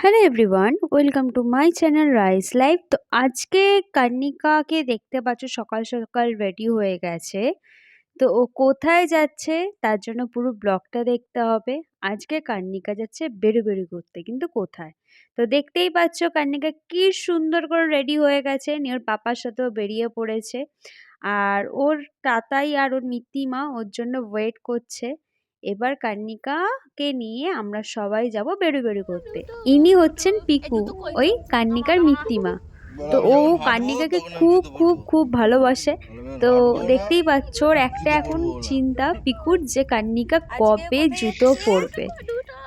Hello everyone welcome to my channel rice life তো আজকে কার্নিকাকে দেখতে পাচ্ছ, সকাল সকাল রেডি হয়ে গেছে। তো ও কোথায় যাচ্ছে, তার জন্য পুরো ব্লগটা দেখতে হবে। আজকে কার্নিকা যাচ্ছে বেরু বেরু করতে কিন্তু কোথায়? তো দেখতেই পাচ্ছ কার্নিকা কি সুন্দর করে রেডি হয়ে গেছে। নিয়ে ওর পাপার সাথেও বেরিয়ে পড়েছে। আর ওর তাতাই আর ওর নীতিমা ওর জন্য ওয়েট করছে। এবার কার্নিকাকে নিয়ে আমরা সবাই যাব বেরু বেরু করতে। ইনি হচ্ছেন পিকু ওই কার্নিকার মিত্তিমা। তো ও কার্নিকাকে খুব খুব খুব ভালোবাসে। তো দেখতেই পাচ্ছ ওর একটা এখন চিন্তা পিকুর যে কার্নিকা কবে জুতো পরবে।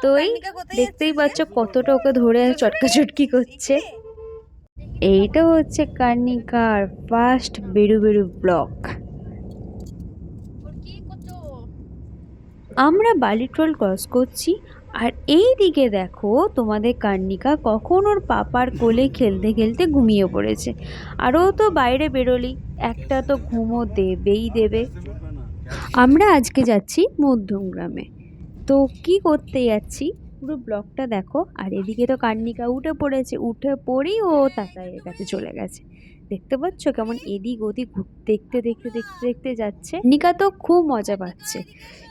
তো এই দেখতেই পাচ্ছ কতটা ওকে ধরে চটকা চটকি করছে। এইটা হচ্ছে কার্নিকার ফার্স্ট বেরু বেরু ব্লক আমরা বালি ট্রোল ক্রস করছি, আর এই দিকে দেখো তোমাদের কার্নিকা কখন ওর পাপার কোলে খেলতে খেলতে ঘুমিয়ে পড়েছে। আরও তো বাইরে বেরোলি, একটা তো ঘুমো দেবেই দেবে। আমরা আজকে যাচ্ছি মধ্যমগ্রামে। তো কি করতে যাচ্ছি? পুরো ব্লগটা দেখো, আর এদিকে তো কার্নিকা উঠে পড়েছে, উঠে পড়েই ও তাতাইয়ের কাছে চলে গেছে। দেখতে পাচ্ছ কেমন এদিক ওদিক দেখতে দেখতে দেখতে দেখতে যাচ্ছে? নিকা তো খুব মজা পাচ্ছে,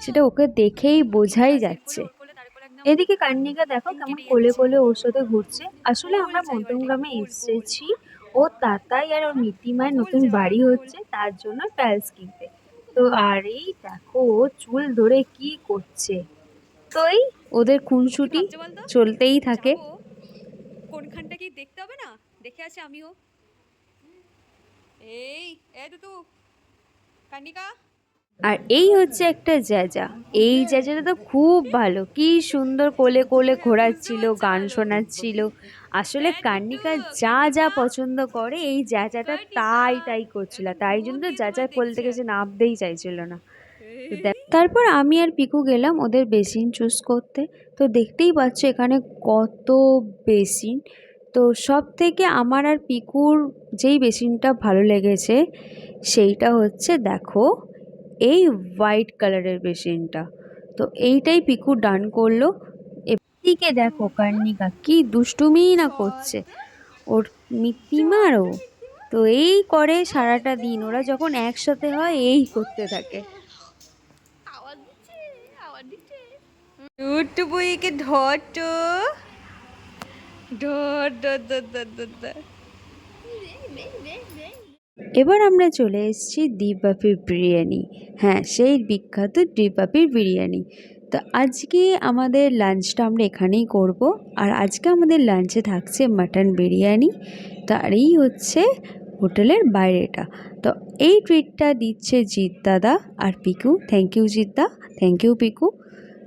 সেটা ওকে দেখেই বোঝাই যাচ্ছে। এদিকে কান্নিকা দেখো কেমন কোলে কোলে ওর সাথে ঘুরছে। আসলে আমরা মধ্যমগ্রামে এসেছি, ও তাতাই আর ওর নীতিমায় নতুন বাড়ি হচ্ছে, তার জন্য টাইলস কিনতে। তো আর এই দেখো ও চুল ধরে কি করছে। তো এই ওদের খুনসুটি চলতেই থাকে। কোনখানটা কি দেখতে হবে না? দেখে আছি আমিও। এই এই তো কানিকা। আর এই হচ্ছে একটা জ্যাজা। এই জ্যাজাটা তো খুব ভালো। কি সুন্দর কোলে কোলে ঘোরাচ্ছিল গান শোনাচ্ছিল। আসলে কার্নিকা যা যা পছন্দ করে এই জ্যাজাটা তাই তাই করছিল। তাই জন্য জ্যাজা কোল থেকে সে নামতেই চাইছিল না। তারপর আমি আর পিকু গেলাম ওদের বেসিন চুজ করতে। তো দেখতেই পাচ্ছ এখানে কত বেসিন। তো সব থেকে আমার আর পিকুর যেই বেসিনটা ভালো লেগেছে, সেইটা হচ্ছে দেখো, এই হোয়াইট কালারের বেসিনটা। তো এইটাই পিকু ডান করল। এদিকে দেখো কার্নিকা, কি দুষ্টুমি না করছে। ওর মিত্তিমারও তো এই করে সারাটা দিন। ওরা যখন একসাথে হয়, এই করতে থাকে। টুটু বইকে ধর এবার আমরা চলে এসেছি দ্বীপাপির বিরিয়ানি। হ্যাঁ সেই বিখ্যাত দ্বীপাপির বিরিয়ানি। তো আজকে আমাদের লাঞ্চটা আমরা এখানেই করব। আর আজকে আমাদের লাঞ্চে থাকছে মাটন বিরিয়ানি। তো আর এই হচ্ছে হোটেলের বাইরেটা। তো এই ট্রিটটা দিচ্ছে জিৎ দাদা আর পিকু। থ্যাংক ইউ জিদ্দা থ্যাংক ইউ পিকু।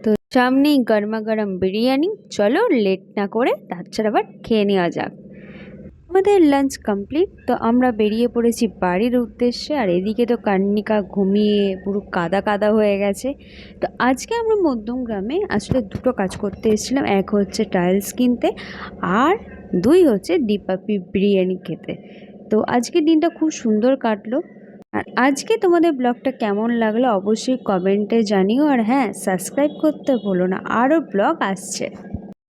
তো সামনেই গরমা গরম বিরিয়ানি। চলো লেট না করে তাছাড়া আবার খেয়ে নেওয়া যাক। আমাদের লাঞ্চ কমপ্লিট তো আমরা বেরিয়ে পড়েছি বাড়ির উদ্দেশ্যে আর এদিকে তো কান্নিকা ঘুমিয়ে পুরো কাদা কাদা হয়ে গেছে। তো আজকে আমরা মধ্যম গ্রামে আসলে দুটো কাজ করতে এসেছিলাম। এক হচ্ছে টাইলস কিনতে আর দুই হচ্ছে দীপাপি বিরিয়ানি খেতে। তো আজকের দিনটা খুব সুন্দর কাটলো। আর আজকে তোমাদের ব্লগটা কেমন লাগল অবশ্যই কমেন্টে জানিও। আর হ্যাঁ সাবস্ক্রাইব করতে ভুলো না, আরও ব্লগ আসছে।